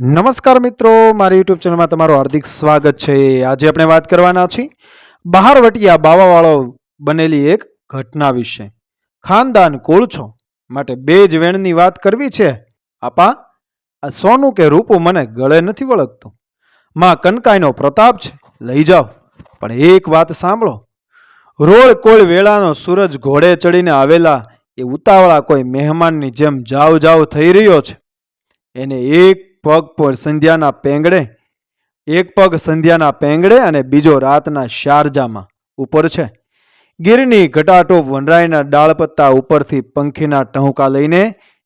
નમસ્કાર મિત્રો, મારી યુટ્યુબ ચેનલમાં તમારું હાર્દિક સ્વાગત છે. આજે આપણે વાત કરવાના છીએ બહારવટિયા બાવાવાળો બનેલી એક ઘટના વિશે. ખાનદાન કુળ છો માટે બે જ વેણની વાત કરવી છે. આપા, આ સોનું કે રૂપું મને ગળે નથી વળગતું. માં કનકાઈનો પ્રતાપ છે. લઈ જાઓ. પણ એક વાત સાંભળો. રોળ કોળ વેળાનો સૂરજ ઘોડે ચડીને આવેલા એ ઉતાવળા કોઈ મહેમાનની જેમ જાવ જાવ થઈ રહ્યો છે. એને એક પગ પર સંધ્યાના પેંગડે, એક પગ સંધ્યાના પેંગડે અને બીજો રાતના શારજામાં ઉપર છે. ગીરની ઘટાટોપ વનરાયના ડાળપત્તા ઉપરથી પંખીના ટહુકા લઈને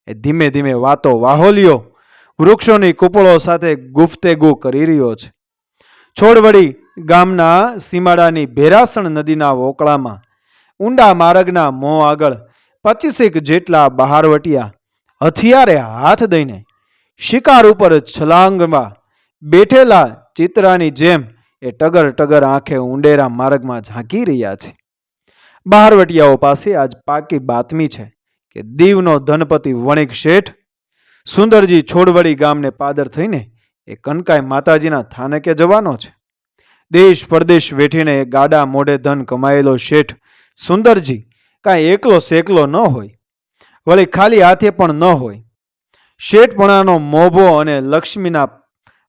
ધીમે ધીમે વાતો વાહોલ્યો, વૃક્ષોની કુપળો સાથે ગુફતેગુ કરી રહ્યો છે. છોડવડી ગામના સીમાડાની ભેરાસણ નદીના વોકળામાં, ઊંડા માર્ગના મોં આગળ પચીસેક જેટલા બહારવટિયા હથિયારે હાથ દઈને શિકાર ઉપર છલાંગમાં બેઠેલા ચિત્રાની જેમ એ ટગર ટગર આંખે ઊંડેરા માર્ગમાં ઝાંકી રહ્યા છે. બહારવટિયાઓ પાસે આજ પાકી બાતમી છે કે દીવનો ધનપતિ વણિક શેઠ સુંદરજી છોડવડી ગામને પાદર થઈને એ કનકાય માતાજીના થાનકે જવાનો છે. દેશ પરદેશ વેઠીને એ ગાડા મોઢે ધન કમાયેલો શેઠ સુંદરજી કાંઈ એકલો સેકલો ન હોય. વળી ખાલી હાથે પણ ન હોય. શેઠપણાનો મોભો અને લક્ષ્મીના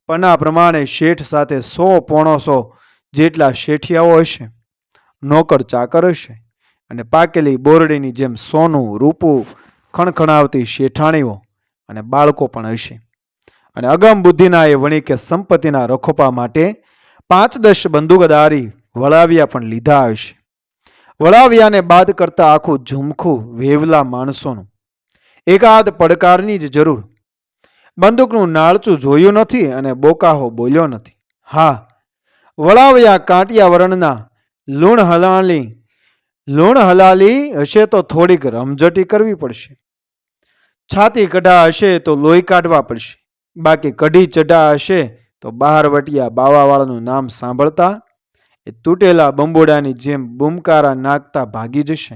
પના પ્રમાણે શેઠ સાથે સો પોણોસો જેટલા શેઠિયાઓ હશે. નોકર ચાકર હશે અને પાકેલી બોરડીની જેમ સોનું, રૂપું ખણખણાવતી શેઠાણીઓ અને બાળકો પણ હશે. અને અગમ બુદ્ધિના એ વણિકે સંપત્તિના રખોપા માટે પાંચ દસ બંદૂકદારી વળાવ્યા પણ લીધા હશે. વળાવ્યાને બાદ કરતા આખું ઝુમખું, વેવલા માણસોનું એકાદ પડકારની જ જરૂર. બંદૂકનું નાળચું જોયું નથી અને બોકાહો બોલ્યો નથી. હા, વળાવ્યા કાંટિયા વર્ણના લૂણ હલાલી લૂણ હલાલી હશે તો થોડીક રમઝટી કરવી પડશે. છાતી કઢા હશે તો લોહી કાઢવા પડશે. બાકી કઢી ચઢા હશે તો બહાર વટિયા બાવાવાળાનું નામ સાંભળતા એ તૂટેલા બંબોડાની જેમ બૂમકારા નાખતા ભાગી જશે.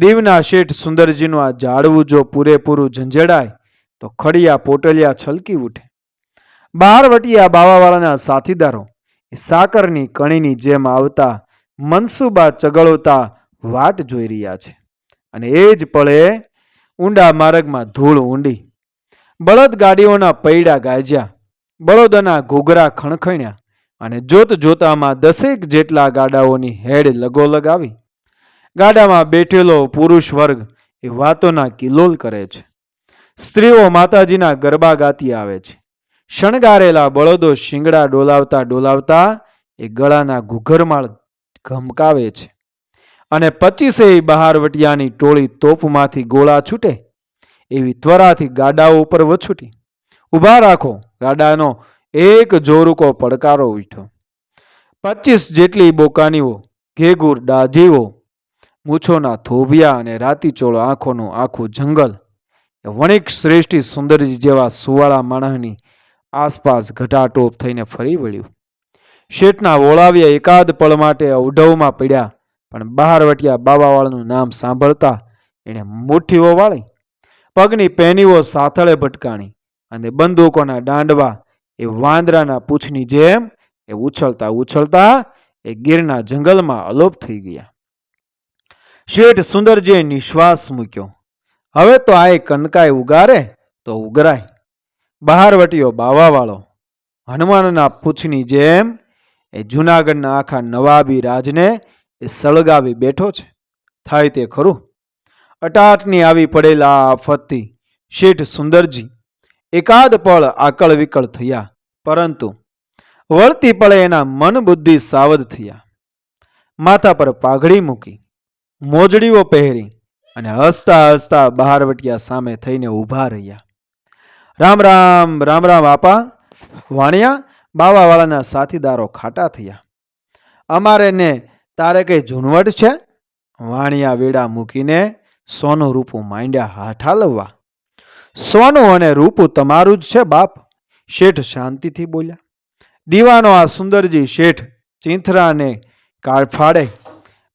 દીવના શેઠ સુંદરજીનું આ ઝાડવું જો પૂરેપૂરું ઝંઝેડાય, તો ખડિયા પોટલિયા છલકી ઉઠે. બહારવટિયા બાવાવાળાના સાથીદારો, એ સાકરની કણીની જેમ આવતા, મનસુબા ચગળોતા વાટ જોઈ રહ્યા છે. અને એ જ પળે ઊંડા માર્ગમાં ધૂળ ઊંડી. બળદ ગાડીઓના પૈડા ગાજ્યા, બળદના ઘૂઘરા ખણખણ્યા અને જોત જોતામાં દસેક જેટલા ગાડાઓની હેડ લગો આવી ગાડામાં બેઠેલો પુરુષ વર્ગ એ વાતોના કિલોલ કરે છે. સ્ત્રીઓ માતાજીના ગરબા ગાતી આવે છે. શણગારેલા બળદો શિંગડા ડોલાવતા ડોલાવતા એ ગળાના ઘૂઘરમાળ ઘમકાવે છે. અને પચીસેય બહારવટિયાની ટોળી તોપમાંથી ગોળા છૂટે, એવી ત્વરાથી ગાડાઓ ઉપર વછૂટી. ઊભા રાખો, ગાડાનો એક જોરુકો પડકારો ઉઠ્યો. પચીસ જેટલી બોકાનીઓ, ઘેઘૂર દાઢીઓ મૂછોના થોભિયા અને રાતીચોળો આંખોનું આખું જંગલ. એ વણિક શ્રેષ્ઠી સુંદરજી જેવા સુવાળા માણસની આસપાસ ઘટાટોપ થઈને ફરી વળ્યું. શેઠના વોળાવ્યા એકાદ પળ માટે અવઢવમાં પડ્યા, પણ બહાર વટ્યા બાબાવાળનું નામ સાંભળતા એણે મુઠ્ઠીઓ વાળી, પગની પેનીઓ સાથળે ભટકાણી અને બંદૂકોના દાંડવા એ વાંદરાના પૂંછની જેમ એ ઉછળતા ઉછળતા એ ગીરના જંગલમાં અલોપ થઈ ગયા. શેઠ સુંદરજીએ નિશ્વાસ મૂક્યો. હવે તો આ કનકાય ઉગારે તો ઉગરાય બહારવટીયો બાવાવાળો, હનુમાનના પૂંછની જેમ એ જૂનાગઢના આખા નવાબી રાજને એ સળગાવી બેઠો છે. થાય તે ખરું. અટાટની આવી પડેલા આફતથી શેઠ સુંદરજી એકાદ પળ આકળ વિકળ થયા, પરંતુ વળતી પળે એના મન બુદ્ધિ સાવધ થયા. માથા પર પાઘડી મૂકી મોજડીઓ પહેરી અને હસતા હસતા બહારવટિયા સામે થઈને ઊભા રહ્યા. રામ રામ રામ રામ આપા, વાણિયા, બાવાવાળાના સાથીદારો ખાટા થયા. અમારે ને તારે કઈ ઝૂનવટ છે? વાણિયા વેડા મૂકીને સોનું રૂપું માંડ્યા હાથ હાલવવા સોનું અને રૂપું તમારું જ છે બાપ, શેઠ શાંતિથી બોલ્યા. દીવાનો આ સુંદરજી શેઠ ચીંથરાને કાળફાડે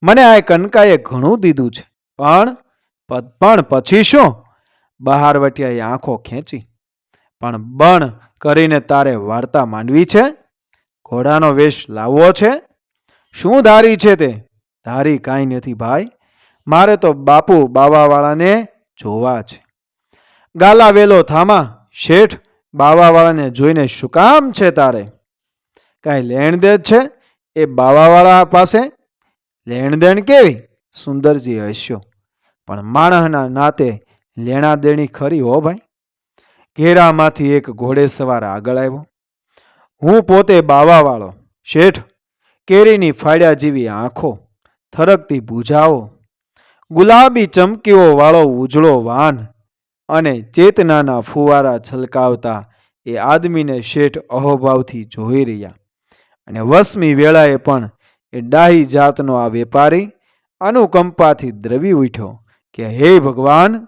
મને આ કનકાએ ઘણું દીધું છે. પણ પણ પછી શું? બહારવટિયાએ આંખો ખેંચી. પણ બણ કરીને તારે વાર્તા માંડવી છે? ઘોડાનો વેશ લાવવો છે? શું ધારી છે તે? ધારી કાંઈ નથી ભાઈ. મારે તો બાપુ બાવાવાળાને જોવા છે. ગાલા વેલો થામા. શેઠ બાવાવાળાને જોઈને શું કામ છે તારે? કાંઈ લેણ દેણ છે? એ બાવાવાળા પાસે લેણ દેણ કેવી? સુંદરજી હસ્યો. પણ માણસના નાતે લેણા દેણી ખરી હો ભાઈ. ઘેરામાંથી એક ઘોડે સવાર આગળ આવ્યો. હું પોતે બાવાવાળો. શેઠ, કેરીની ફાડ્યા જેવી આંખો. થરકતી ભૂજાઓ. ગુલાબી ચમકીઓ વાળો ઉજળો વાન. અને ચેતનાના ફુવારા છલકાવતા એ આદમીને શેઠ અહોભાવથી જોઈ રહ્યા. અને વસમી વેળાએ પણ એ ડાહી જાતનો આ વેપારી અનુકંપાથી દ્રવી ઉઠ્યો કે, હે ભગવાન,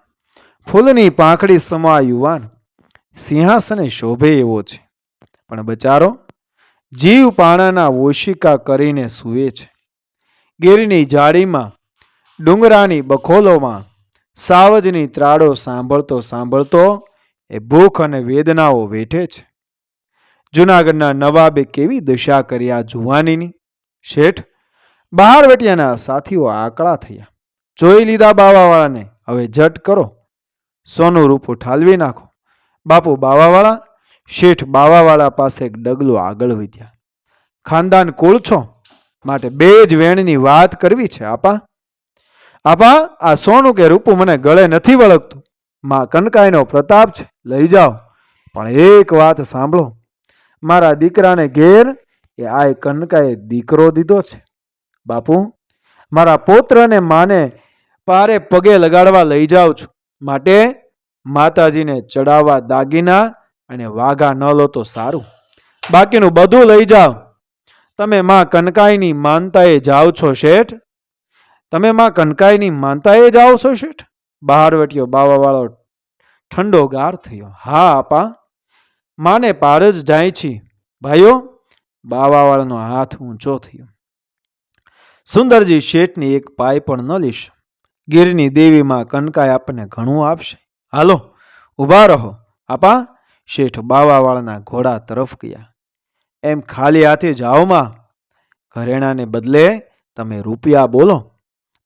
ફૂલની પાંખડી સમા યુવાન, સિંહાસને શોભે એવો છે. પણ બચારો, જીવ પાણાના ઓશિકા કરીને સૂવે છે. ગીરની જાળીમાં, ડુંગરાની બખોલોમાં, સાવજની ત્રાડો સાંભળતો સાંભળતો એ ભૂખ અને વેદનાઓ વેઠે છે. જુનાગઢના નવાબે કેવી દશા કરી આ જુવાનીની? શેઠ બહારવટિયાના સાથીઓ આકળા થયા. જોઈ લીધા બાવાવાળાને, હવે જટ કરો. સોનું રૂપું ઠાલવી નાખો. બાપુ બાવાવાળા, શેઠ બાવાવાળા પાસે એક ડગલું આગળ વધ્યા. ખાનદાન કુળ છો? માટે બે જ વેણની વાત કરવી છે, આપા. આપા, આ સોનું કે રૂપું મને ગળે નથી વળગતું. માં કનકાઈનો પ્રતાપ છે. લઈ જાઓ. પણ એક વાત સાંભળો. મારા દીકરાને ઘેર એ આ કનકાએ દીકરો દીધો છે. બાપુ, મારા પૌત્રને માને પારે પગે લગાડવા લઈ જાઉં છું. માટે માતાજીને ચડાવવા દાગીના અને વાઘા ન લો તો સારું. બાકીનું બધું લઈ જાઓ. તમે માં કનકાઈની માનતાએ જાઓ છો શેઠ? તમે માં કનકાઈની માનતાએ જાઓ છો શેઠ? બહાર વટ્યો બાવાવાળો ઠંડો ગાર થયો. હા, આપા. માને પાર જ જાય છે. ભાઈઓ બાવાવાળાનો હાથ ઊંચો થયો. સુંદરજી શેઠની એક પાય પણ ન લીશ. ગીરની દેવીમાં કનકાય આપણને ઘણું આપશે. હાલો, ઊભા રહો. આપા, શેઠ બાવાવાળાના ઘોડા તરફ ગયા. એમ ખાલી હાથે જાઓમાં ઘરેણાને બદલે તમે રૂપિયા બોલો.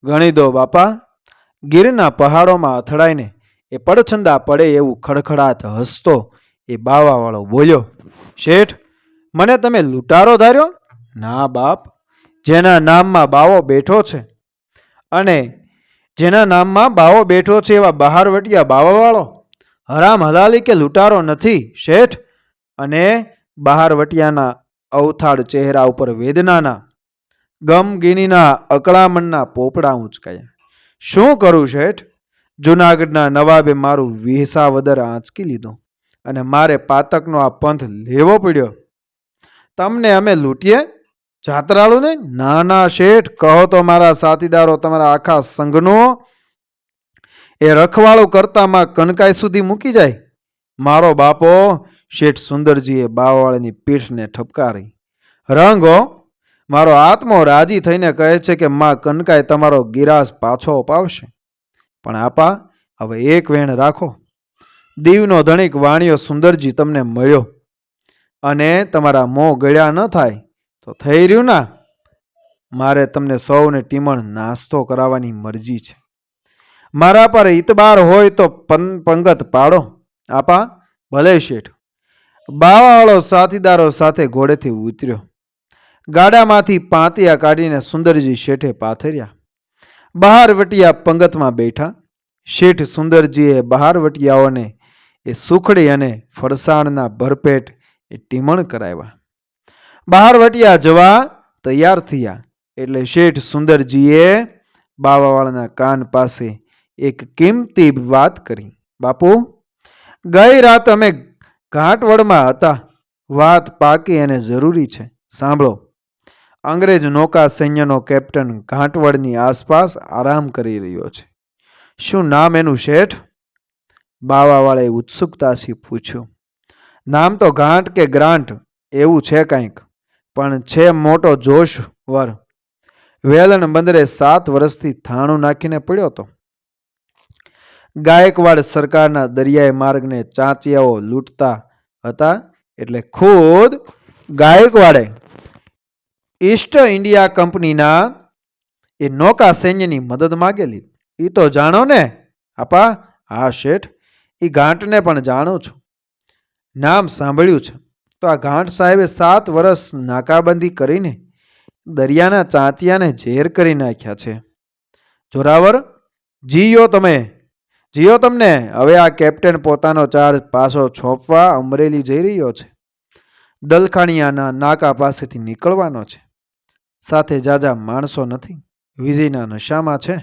ગણી દો બાપા. ગીરના પહાડોમાં અથડાઈને એ પડછંદા પડે એવું ખડખડાટ હસતો એ બાવાવાળો બોલ્યો, શેઠ મને તમે લૂંટારો ધાર્યો? ના, બાપ. જેના નામમાં બાવો બેઠો છે. અને જેના નામમાં બાવો બેઠો છે એવા બહારવટિયા બાવાવાળો? હરામ હલાલી કે લૂંટારો નથી, શેઠ? અને બહારવટિયાના અવથાળ ચહેરા ઉપર વેદનાના, ગમગીનીના અકળામણના પોપડા ઉંચકાયા. શું કરું શેઠ? જુનાગઢના નવાબે મારું વિસાવદર આંચકી લીધું અને મારે પાતકનો આ પંથ લેવો પડ્યો. તમને અમે લૂંટીએ? જાત્રાળુને? નાના શેઠ, કહો તો મારા સાથીદારો તમારા આખા સંઘનો. એ રખવાળું કરતામાં કનકાઈ સુધી મૂકી જાય. મારો બાપો, શેઠ સુંદરજીએ બાવાળીની પીઠને ઠપકારી. રંગો મારો આત્મો રાજી થઈને કહે છે કે માં કનકાઈ તમારો ગિરાસ પાછો અપાવશે. પણ આપા, હવે એક વેણ રાખો. દીવનો ધણીક વાણિયો સુંદરજી તમને મળ્યો. અને તમારા મોં ગળ્યા ન થાય, તો થઈ રહ્યું ના. મારે તમને સૌને ટીમણ નાસ્તો કરાવવાની મરજી છે. મારા પર ઇતબાર હોય તો પન- પંગત પાડો. આપા, ભલે શેઠ. બાવાવાળો સાથીદારો સાથે ઘોડેથી ઉતર્યો. ગાડામાંથી પાંતિયા કાઢીને સુંદરજી શેઠે પાથર્યા. બહારવટિયા પંગતમાં બેઠા. શેઠ સુંદરજીએ બહારવટિયાઓને એ સુખડી અને ફરસાણના ભરપેટ એ ટીમણ કરાવ્યા. બહારવટિયા જવા તૈયાર થયા. એટલે શેઠ સુંદરજીએ બાવાવાળાના કાન પાસે એક કિંમતી વાત કરી. બાપુ, ગઈ રાત અમે ઘાટવડમાં હતા. વાત પાકી અને જરૂરી છે. સાંભળો. અંગ્રેજ નૌકા સૈન્યનો કેપ્ટન ઘાટવડની આસપાસ આરામ કરી રહ્યો છે. શું નામ એનું શેઠ? બાવાવાળાએ ઉત્સુકતાથી પૂછ્યું. નામ તો ગાંઠ કે ગ્રાન્ટ એવું છે કંઈક, પણ છે મોટો જોશ વર. વેલણ બંદરે સાત વર્ષથી થાણું નાખીને પડ્યો હતો. ગાયકવાડ સરકારના દરિયાઈ માર્ગને ચાંચિયાઓ લૂંટતા હતા એટલે ખુદ ગાયકવાડે ઈસ્ટ ઇન્ડિયા કંપનીના એ નૌકા સૈન્યની મદદ માગેલી. એ તો જાણો ને, આપા હા શેઠ એ ગાંઠને પણ જાણું છું. નામ સાંભળ્યું છે. તો આ ગાંઠ સાહેબે સાત વર્ષ નાકાબંધી કરીને દરિયાના ચાંચિયાને ઝેર કરી નાખ્યા છે. જોરાવર, જીયો તમે. જીયો તમને. હવે આ કેપ્ટન પોતાનો ચાર્જ પાછો છોપવા અમરેલી જઈ રહ્યો છે. દલખાણિયાના નાકા પાસેથી નીકળવાનો છે. સાથે જાજા માણસો નથી. વિજયના નશામાં છે.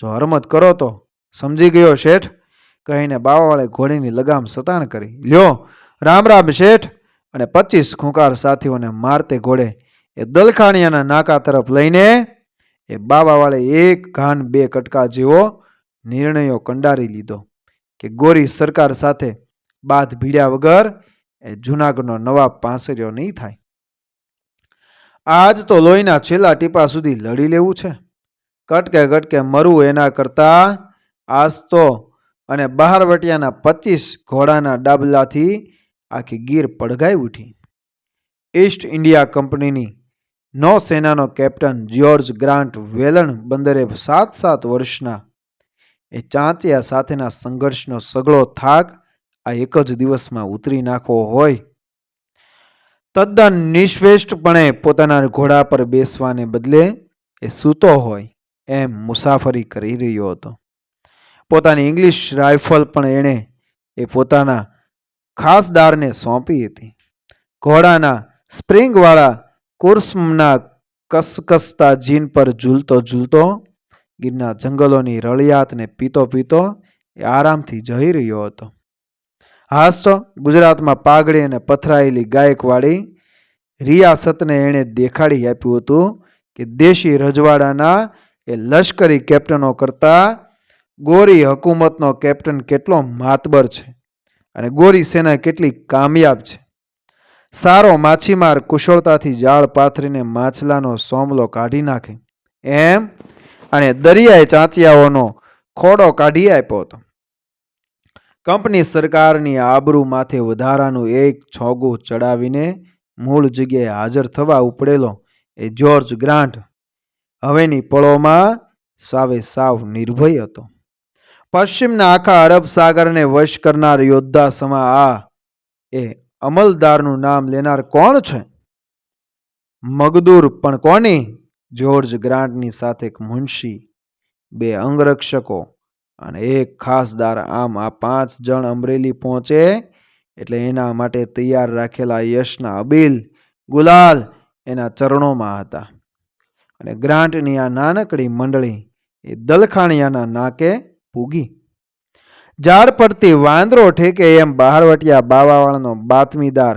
જો હરમત કરો તો. સમજી ગયો શેઠ? કહીને બાવાવાળે ઘોડીની લગામ સતાણ કરી. લ્યો, રામ રામ શેઠ. અને પચીસ ખૂંકાર સાથીઓને મારતે ઘોડે એ દલખાણિયાના નાકા તરફ લઈને એ બાવાવાળે એક ઘાન બે કટકા જેવો નિર્ણયો કંડારી લીધો કે ગોરી સરકાર સાથે બાદ ભીડ્યા વગર એ જૂનાગઢનો નવાબ પાંસર્યો નહીં થાય. આજ તો લોહીના છેલ્લા ટીપા સુધી લડી લેવું છે. કટકે કટકે મરવું એના કરતા આજ તો અને બહારવટિયાના પચીસ ઘોડાના ડાબલાથી આખી ગીર પડઘાઈ ઉઠી. ઈસ્ટ ઇન્ડિયા કંપનીની નૌસેનાનો કેપ્ટન જ્યોર્જ ગ્રાન્ટ વેલણ બંદરે સાત સાત વર્ષના એ ચાંચિયા સાથેના સંઘર્ષનો સગળો થાક આ એક જ દિવસમાં ઉતરી નાખવો હોય. તદ્દન નિશ્વેષ્ટપણે પોતાના ઘોડા પર બેસવાને બદલે એ સૂતો હોય એમ મુસાફરી કરી રહ્યો હતો. પોતાની ઇંગ્લિશ રાઇફલ પણ એણે એ પોતાના ખાસદારને સોંપી હતી. ઘોડાના સ્પ્રિંગવાળા કુર્સમના કસકસતા જીન પર ઝૂલતો ઝૂલતો ગીરના જંગલોની રળિયાતને પીતો પીતો એ આરામથી જઈ રહ્યો હતો. હાસ તો ગુજરાતમાં પાઘડી અને પથરાયેલી ગાયકવાડી રિયાસતને એણે દેખાડી આપ્યું હતું કે દેશી રજવાડાના એ લશ્કરી કેપ્ટનો કરતાં ગોરી હકુમતનો કેપ્ટન કેટલો માતબર છે અને ગોરી સેના કેટલી કામયાબ છે. સારો માછીમાર કુશળતાથી જાળ પાથરીને માછલાનો સોમલો કાઢી નાખે. એમ અને દરિયાઈ ચાંચિયાઓનો ખોડો કાઢી આપ્યો હતો. કંપની સરકારની આબરૂ માથે વધારાનું એક છોગું ચડાવીને મૂળ જગ્યાએ હાજર થવા ઉપડેલો એ જ્યોર્જ ગ્રાન્ટ હવેની પળોમાં સાવે સાવ નિર્ભય હતો. પશ્ચિમના આખા અરબ સાગરને વશ કરનાર યોદ્ધા સમા આ. એ અમલદારનું નામ લેનાર કોણ છે? મગદૂર પણ કોની? જ્યોર્જ ગ્રાન્ટની સાથે એક મુનશી, બે અંગરક્ષકો અને એક ખાસદાર આમ આ પાંચ જણ અમરેલી પહોંચે એટલે એના માટે તૈયાર રાખેલા યશના અબીલ ગુલાલ એના ચરણોમાં હતા. અને ગ્રાન્ટની આ નાનકડી મંડળી એ દલખાણિયાના નાકે પૂગી. ઝાડ પરથી વાંદરો ઠેકે એમ બહારવટિયા બાવાવાળાનો બાતમીદાર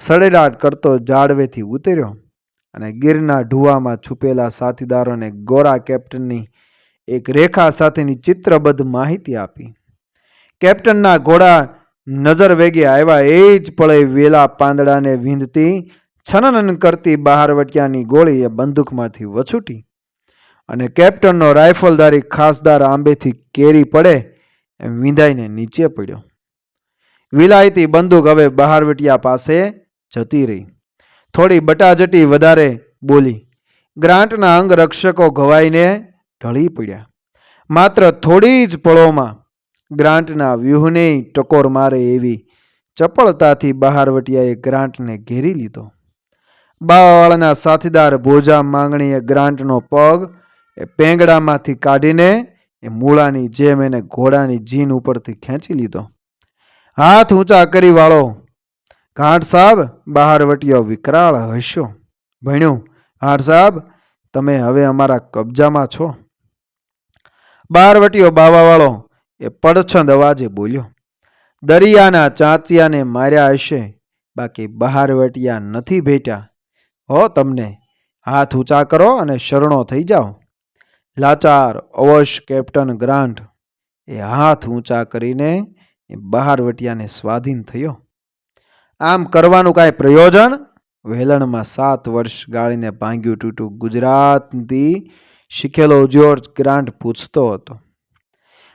સડેડાટ કરતો ઝાડવેથી ઉતર્યો અને ગીરના ઢુવામાં છુપેલા સાથીદારોને ગોરા કેપ્ટનની એક રેખા સાથેની ચિત્રબદ્ધ માહિતી આપી. કેપ્ટનના ઘોડા નજર વેગે આવ્યા, એ જ પળે વેલા પાંદડાને વીંધતી, છનનન કરતી બહારવટિયાની ગોળી એ બંદૂકમાંથી વછૂટી. અને કેપ્ટનનો રાઇફલદારી ખાસદાર આંબેથી કેરી પડે એમ વિંધાઈને નીચે પડ્યો. વિલાયતી બંદૂક હવે બહારવટિયા પાસે જતી રહી. થોડી બટાજટી વધારે બોલી. ગ્રાન્ટના અંગરક્ષકો ઘવાઈને ઢળી પડ્યા. માત્ર થોડી જ પળોમાં ગ્રાન્ટના વ્યૂહને ટકોર મારે એવી ચપળતાથી બહારવટિયાએ ગ્રાન્ટને ઘેરી લીધો. બાવાળાના સાથીદાર ભોજા માંગણીએ ગ્રાન્ટનો પગ એ પેંગડામાંથી કાઢીને એ મૂળાની જેમ એને ઘોડાની જીન ઉપરથી ખેંચી લીધો. હાથ ઊંચા કરી વાળો ઘાટ સાહેબ બહાર વટ્યો વિકરાળ હસ્યો. ભણ્યું, ઘાટ સાહેબ તમે હવે અમારા કબજામાં છો. બહાર વટ્યો બાવાવાળો એ પડછંદ અવાજે બોલ્યો, દરિયાના ચાંચિયાને માર્યા હશે, બાકી બહાર વટિયા નથી ભેટ્યા. હો, તમને હાથ ઊંચા કરો અને શરણો થઈ જાઓ. લાચાર, અવશ, કેપ્ટન ગ્રાન્ટ એ હાથ ઊંચા કરીને એ બહારવટિયાને સ્વાધીન થયો. આમ કરવાનું કાંઈ પ્રયોજન? વેલણમાં સાત વર્ષ ગાળીને ભાંગ્યું તૂટું ગુજરાતથી શીખેલો જ્યોર્જ ગ્રાન્ટ પૂછતો હતો.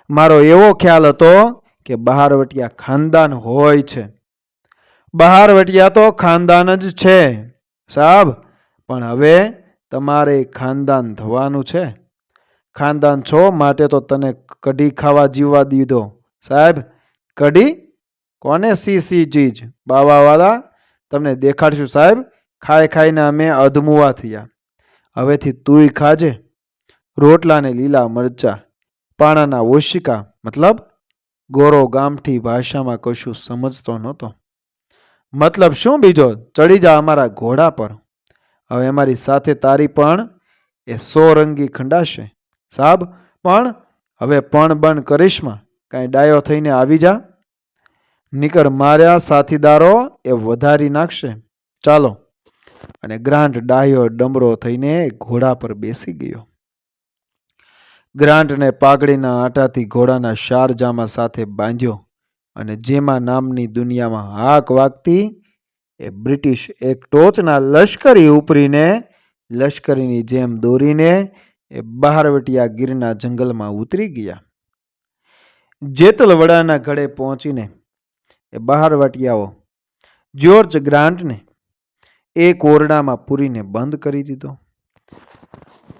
મારો એવો ખ્યાલ હતો કે બહારવટિયા ખાનદાન હોય છે. બહારવટિયા તો ખાનદાન જ છે સાહેબ પણ હવે તમારે ખાનદાન થવાનું છે. ખાનદાન છો, માટે તો તને કઢી ખાવા જીવવા દીધો. સાહેબ, કઢી? કોને સી સી ચીજ? બાવાવાળા તમને દેખાડશું સાહેબ, ખાઈ ખાઈને અમે અધમુવા થયા. હવેથી તુંય ખાજે. રોટલાને લીલા મરચા, પાણાના ઓશિકા, મતલબ? ગોરો ગામઠી ભાષામાં કશું સમજતો નહોતો. મતલબ શું બીજો? ચડી જા અમારા ઘોડા પર. હવે અમારી સાથે તારી પણ એ સો રંગી ખંડાશે. સાબ, પણ હવે પણ બન કરીશમાં. કાંઈ ડાયો થઈને આવી જા. નીકર માર્યા સાથીદારો એ વધારી નાખશે. ચાલો. અને ગ્રાન્ટ ડાયો ડમરો થઈને ઘોડા પર બેસી ગયો. ગ્રાન્ટને પાઘડીના આટાથી ઘોડાના શારજામા સાથે બાંધ્યો અને જેમાં નામની દુનિયામાં હાક વાગતી એ બ્રિટિશ એક ટોચના લશ્કરી ઉપરીને, લશ્કરીની જેમ દોરીને એ બહારવટિયા ગીરના જંગલમાં ઉતરી ગયા. જેતલવડાના ઘડે પહોંચીને એ બહારવટિયાઓ જ્યોર્જ ગ્રાન્ટને એક ઓરડામાં પૂરીને બંધ કરી દીધો.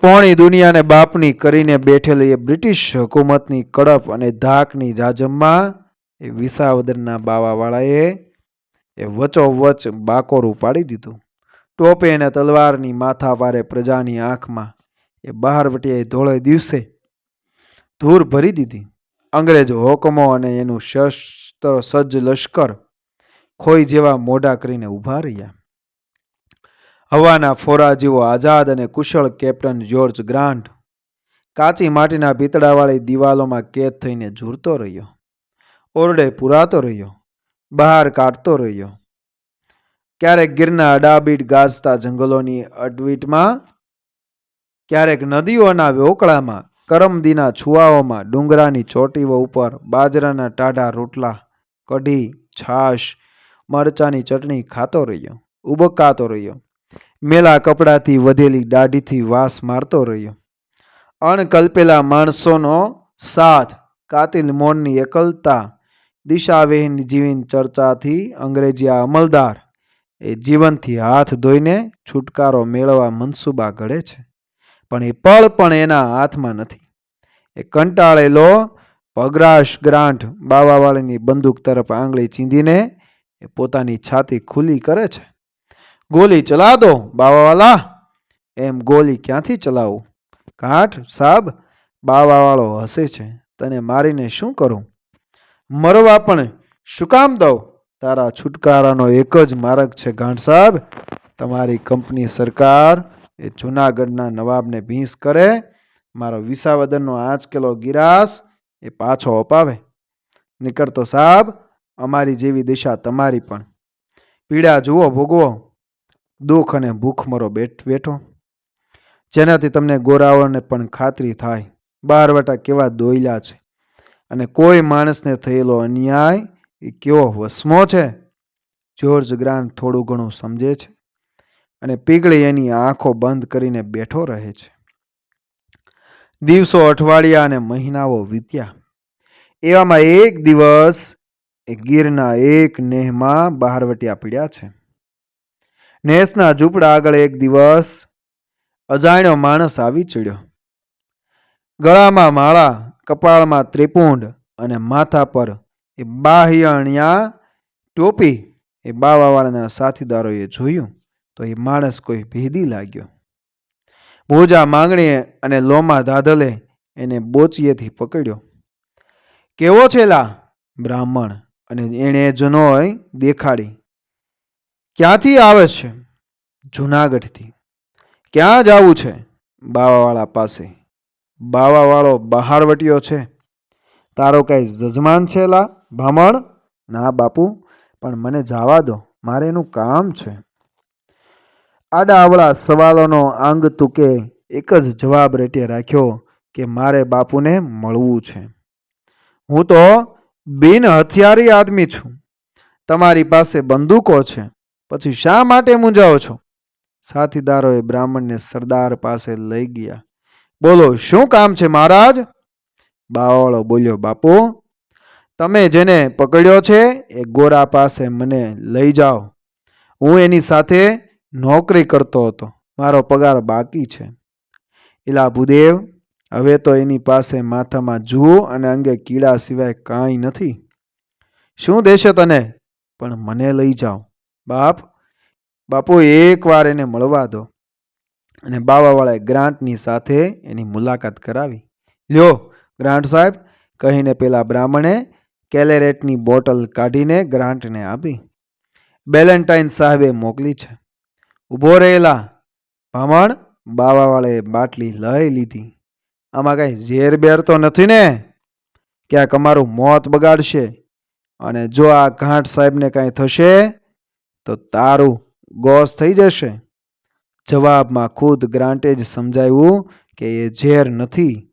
પોણી દુનિયાને બાપની કરીને બેઠેલી એ બ્રિટિશ હુકુમતની કડપ અને ધાકની જાજમમાં એ વિસાવદરના બાવાવાળાએ એ વચોવચ બાકોર ઉપાડી દીધું. ટોપે અને તલવારની માથા વારે પ્રજાની આંખમાં એ બહારવટીએ ધોળે દિવસે ધૂર ભરી દીધી. અંગ્રેજો હુકમો અને એનું શસ્ત્ર સજ્જ લશ્કર ખોઈ જેવા મોઢા કરીને ઊભા રહ્યા. હવાના ફોરા જેવો આઝાદ અને કુશળ કેપ્ટન જ્યોર્જ ગ્રાન્ટ કાચી માટીના ભીતડાવાળી દિવાલોમાં કેદ થઈને ઝૂરતો રહ્યો. ઓરડે પુરાતો રહ્યો. બહાર કાઢતો રહ્યો. ક્યારેક ગીરના અડાબીટ ગાજતા જંગલોની અડવીટમાં ક્યારેક નદીઓના વોકળામાં કરમદીના છુવાઓમાં, ડુંગરાની ચોટીઓ ઉપર, બાજરાના ટાઢા રોટલા, કઢી, છાશ, મરચાની ચટણી ખાતો રહ્યો, ઉબકાતો રહ્યો, મેલા કપડાથી વધેલી દાઢીથી વાસ મારતો રહ્યો. અણકલ્પેલા માણસોનો સાથ, કાતિલ મૌનની એકલતા, દિશાવિહીન જીવન ચર્ચાથી અંગ્રેજીયા અમલદાર, એ જીવનથી હાથ ધોઈને છુટકારો મેળવવા મનસૂબા ઘડે છે. પણ એ પળ પણ એના હાથમાં નથી. એ કંટાળેલો પગરાશ ગ્રાન્ટ બાવાવાળીની બંદૂક તરફ આંગળી ચીંધીને એ પોતાની છાતી ખુલ્લી કરે છે. ગોલી ચલા દો, બાવાવાલા. એમ ગોલી ક્યાંથી ચલાવું? કાંઠ, સાબ. બાવાવાળો હસે છે. તને મારીને શું કરું? મરવા પણ શું કામ દઉં? તારા છુટકારાનો એક જ માર્ગ છે, ગાંઠ સાહેબ તમારી કંપની સરકાર એ જૂનાગઢના નવાબને ભીંસ કરે, મારો વિસાવદનનો આંચકેલો ગિરાસ એ પાછો અપાવે. નીકળતો સાબ, અમારી જેવી દિશા તમારી પણ. પીડા જુઓ ભોગવો, દુઃખ અને ભૂખમરો બેઠ બેઠો. જેનાથી તમને ગોરાઓને પણ ખાતરી થાય. બારવટા કેવા દોયલા છે. અને કોઈ માણસને થયેલો અન્યાય એ કેવો વસમો છે? જ્યોર્જ ગ્રાન થોડું ઘણું સમજે છે. અને પીગળી એની આંખો બંધ કરીને બેઠો રહે છે. દિવસો અઠવાડિયા અને મહિનાઓ વીત્યા. એવામાં એક દિવસ એ ગીરના એક નેહમાં બહારવટિયા પીડ્યા છે. નેસના ઝૂંપડા આગળ એક દિવસ અજાણ્યો માણસ આવી ચડ્યો. ગળામાં માળા, કપાળમાં ત્રિપુંડ અને માથા પર એ બાહ્યણ્યા ટોપી એ બાવાવાળાના સાથીદારોએ જોયું. તો એ માણસ કોઈ ભેદી લાગ્યો. ભોજા માંગણીએ અને લોમા દાદલે એને બોચીએથી પકડ્યો. કેવો છેલા બ્રાહ્મણ અને એણે જનોય દેખાડી. ક્યાંથી આવે છે? જુનાગઢથી. ક્યાં જવું છે? બાવાવાળા પાસે. બાવાવાળો બહારવટીયો છે. તારો કઈ જજમાન છેલા બ્રાહ્મણ? ના બાપુ, પણ મને જવા દો. મારે એનું કામ છે. આડા અવળા સવાલોનો આંગ તુકે એક જ જવાબ રેટે રાખ્યો કે મારે બાપુને મળવું છે. હું તો બિન હથિયારી આદમી છું. તમારી પાસે બંદૂકો છે. પછી શા માટે મૂંઝાઓ છો? સાથીદારોએ બ્રાહ્મણને સરદાર પાસે લઈ ગયા. બોલો, શું કામ છે મહારાજ? બાવળો બોલ્યો, બાપુ, તમે જેને પકડ્યો છે એ ગોરા પાસે મને લઈ જાઓ. હું એની સાથે નોકરી કરતો હતો. મારો પગાર બાકી છે. એલા ભૂદેવ, હવે તો એની પાસે માથામાં જુઓ અને અંગે કીડા સિવાય કાંઈ નથી. શું દેશે તને? પણ મને લઈ જાઓ. બાપ, બાપુ, એકવાર એને મળવા દો. અને બાવાવાળાએ ગ્રાન્ટની સાથે એની મુલાકાત કરાવી. લ્યો, ગ્રાન્ટ સાહેબ, કહીને પેલા બ્રાહ્મણે કેલેરેટની બોટલ કાઢીને ગ્રાન્ટને આપી. બેલેન્ટાઇન સાહેબે મોકલી છે. ઊભો રહેલા ભામણ બાવાવાળાએ બાટલી લઈ લીધી. આમાં કાંઈ ઝેર બેર તો નથી ને? ક્યાંક અમારું મોત બગાડશે અને જો આ ઘાટ સાહેબને કાંઈ થશે, તો તારું ગોસ થઈ જશે. જવાબમાં ખુદ ગ્રાન્ટે જ સમજાવ્યું કે એ ઝેર નથી.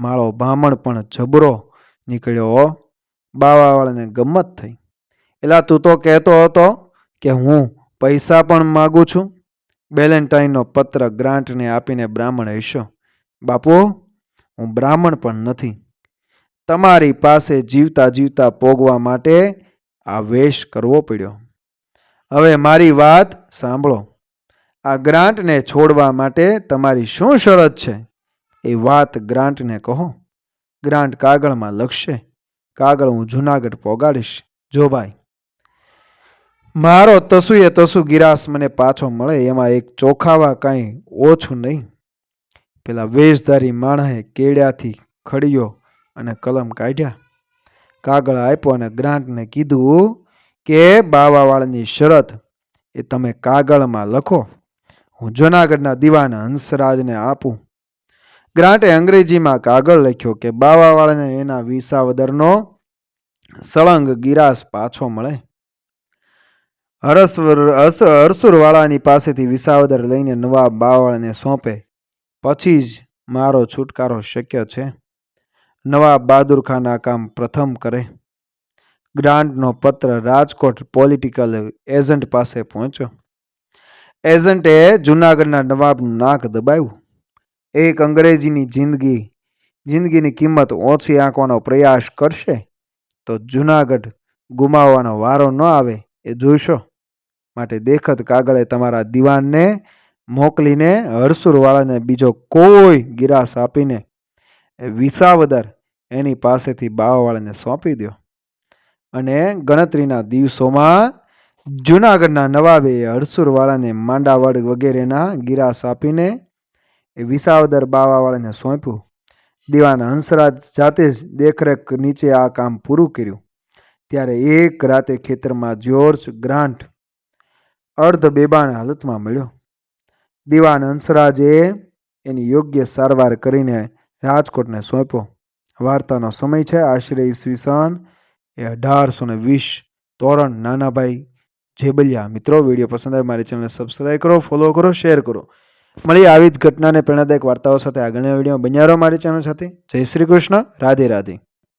મારો ભામણ પણ જબરો નીકળ્યો. બાવાવાળાને ગમત થઈ. એલા તું તો કહેતો હતો કે હું પૈસા પણ માગું છું. બેલેન્ટાઇનનો પત્ર ગ્રાન્ટને આપીને બ્રાહ્મણ હશો. બાપુ, હું બ્રાહ્મણ પણ નથી. તમારી પાસે જીવતા જીવતા પોગવા માટે આ વેશ કરવો પડ્યો. હવે મારી વાત સાંભળો. આ ગ્રાન્ટને છોડવા માટે તમારી શું શરત છે? એ વાત ગ્રાન્ટને કહો. ગ્રાન્ટ કાગળમાં લખશે. કાગળ હું જૂનાગઢ પોગાડીશ. જો ભાઈ મારો તસુએ તસુ ગિરાસ મને પાછો મળે, એમાં એક ચોખાવા કાંઈ ઓછું નહીં. પેલા વેશધારી માણસે કેળ્યાથી ખડીયો અને કલમ કાઢ્યા. કાગળ આપ્યો અને ગ્રાન્ટને કીધું કે, બાવાવાળાની શરત એ તમે કાગળમાં લખો. હું જુનાગઢના દીવાન હંસરાજને આપું. ગ્રાન્ટે અંગ્રેજીમાં કાગળ લખ્યો કે, બાવાવાળાને એના વિસાવદરનો સળંગ ગિરાસ પાછો મળે. હરસવર હરસુરવાળાની પાસેથી વિસાવદર લઈને નવાબ બાવળને સોંપે. પછી જ મારો છુટકારો શક્ય છે. નવાબ બહાદુરખાના કામ પ્રથમ કરે. ગ્રાન્ટનો પત્ર રાજકોટ પોલિટિકલ એજન્ટ પાસે પહોંચ્યો. એજન્ટે જુનાગઢના નવાબનું નાક દબાવ્યું. એક અંગ્રેજીની જિંદગી, જિંદગીની કિંમત ઓછી આંકવાનો પ્રયાસ કરશે તો જુનાગઢ ગુમાવવાનો વારો ન આવે એ જોઈશો માટે દેખત કાગળે તમારા દીવાનને મોકલીને હરસુરવાળાને બીજો કોઈ ગિરાસ આપીને વિસાવદર એની પાસેથી બાવાવાળાને સોંપી દો અને ગણતરીના દિવસોમાં જુનાગઢના નવાબે હરસુરવાળાને માંડાવડ વગેરેના ગિરાસ આપીને એ વિસાવદર બાવાવાળાને સોંપ્યું. દીવાન હંસરાજ જાતે જ દેખરેખ નીચે આ કામ પૂરું કર્યું. ત્યારે એક રાતે ખેતરમાં જ્યોર્જ ગ્રાન્ટ અર્ધ બેબાણ હાલતમાં મળ્યો. દીવાન હંસરાજે એની યોગ્ય સારવાર કરીને રાજકોટને સોંપ્યો. વાર્તાનો સમય છે, આશરે ઈસવીસન એ અઢારસો ને વીસ તોરણ. નાનાભાઈ જેબલિયા, મિત્રો, વીડિયો પસંદ આવે મારી ચેનલને સબસ્ક્રાઈબ કરો ફોલો કરો શેર કરો. મળી આવી જ ઘટનાને પ્રેરણાદાયક વાર્તાઓ સાથે. આગળના વીડિયો બન્યા રહો મારી ચેનલ સાથે. જય શ્રી કૃષ્ણ. રાધે રાધે.